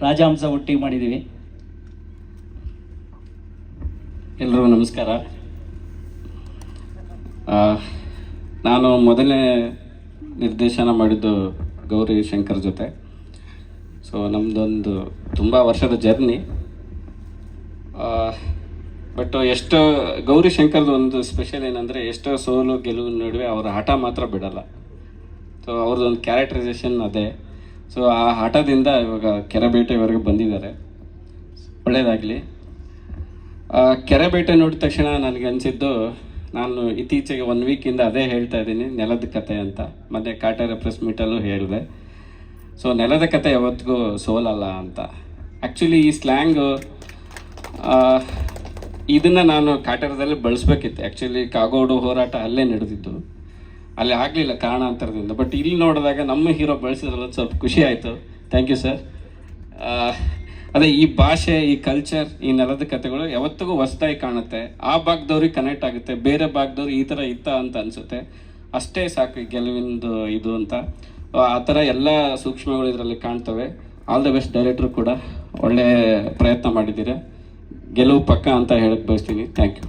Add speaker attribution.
Speaker 1: ರಾಜಹಂಸ ಒಟ್ಟಿಗೆ ಮಾಡಿದ್ದೀವಿ.
Speaker 2: ಎಲ್ರಿಗೂ ನಮಸ್ಕಾರ. ನಾನು ಮೊದಲನೇ ನಿರ್ದೇಶನ ಮಾಡಿದ್ದು ಗೌರಿ ಶಂಕರ್ ಜೊತೆ. ಸೊ ನಮ್ಮದೊಂದು ತುಂಬ ವರ್ಷದ ಜರ್ನಿ. ಬಟ್ ಎಷ್ಟು, ಗೌರಿ ಶಂಕರ್ದು ಒಂದು ಸ್ಪೆಷಲ್ ಏನಂದರೆ ಎಷ್ಟೋ ಸೋಲು ಗೆಲುವಿನ ನಡುವೆ ಅವರ ಹಠ ಮಾತ್ರ ಬಿಡಲ್ಲ. ಸೊ ಅವ್ರದ್ದೊಂದು ಕ್ಯಾರೆಕ್ಟರೈಸೇಷನ್ ಅದೇ. ಸೊ ಆ ಹಠದಿಂದ ಇವಾಗ ಕೆರೆಬೇಟೆವರೆಗೂ ಬಂದಿದ್ದಾರೆ. ಒಳ್ಳೆಯದಾಗಲಿ ಕೆರೆಬೇಟೆ ಕೆರೆ ಬೇಟೆ ನೋಡಿದ ತಕ್ಷಣ ನನಗೆ ಅನಿಸಿದ್ದು, ನಾನು ಇತ್ತೀಚೆಗೆ ಒನ್ ವೀಕಿಂದ ಅದೇ ಹೇಳ್ತಾ ಇದ್ದೀನಿ, ನೆಲದ ಕತೆ ಅಂತ. ಮತ್ತು ಕಾಟೇರ ಪ್ರೆಸ್ ಮೀಟಲ್ಲೂ ಹೇಳಿದೆ. ಸೊ ನೆಲದ ಕತೆ ಯಾವತ್ತಿಗೂ ಸೋಲಲ್ಲ ಅಂತ. ಆ್ಯಕ್ಚುಲಿ ಈ ಸ್ಲ್ಯಾಂಗು ಇದನ್ನು ನಾನು ಕಾಟೇರದಲ್ಲಿ ಬಳಸ್ಬೇಕಿತ್ತು. ಆ್ಯಕ್ಚುಲಿ ಕಾಗೋಡು ಹೋರಾಟ ಅಲ್ಲೇ ನಡೆದಿದ್ದು. ಅಲ್ಲಿ ಆಗಲಿಲ್ಲ ಕಾರಣಾಂತರದಿಂದ ಬಟ್ ಇಲ್ಲಿ ನೋಡಿದಾಗ ನಮ್ಮ ಹೀರೋ ಬಳಸಿದ್ರಲ್ಲ ಸ್ವಲ್ಪ ಖುಷಿ ಆಯಿತು. ಥ್ಯಾಂಕ್ ಯು ಸರ್ ಅದೇ ಈ ಭಾಷೆ, ಈ ಕಲ್ಚರ್ ಈ ನೆಲದ ಕಥೆಗಳು ಯಾವತ್ತಿಗೂ ಹೊಸದಾಗಿ ಕಾಣುತ್ತೆ. ಆ ಭಾಗದವ್ರಿಗೆ ಕನೆಕ್ಟ್ ಆಗುತ್ತೆ. ಬೇರೆ ಭಾಗದವ್ರು ಈ ಥರ ಇತ್ತ ಅಂತ ಅನಿಸುತ್ತೆ. ಅಷ್ಟೇ ಸಾಕು ಗೆಲುವಿಂದು ಇದು ಅಂತ. ಆ ಥರ ಎಲ್ಲ ಸೂಕ್ಷ್ಮಗಳು ಇದರಲ್ಲಿ ಕಾಣ್ತವೆ. ಆಲ್ ದ ಬೆಸ್ಟ್ ಡೈರೆಕ್ಟ್ರು ಕೂಡ ಒಳ್ಳೆ ಪ್ರಯತ್ನ ಮಾಡಿದ್ದೀರಾ. ಗೆಲುವು ಪಕ್ಕ ಅಂತ ಹೇಳಕ್ಕೆ ಬಯಸ್ತೀನಿ. Thank you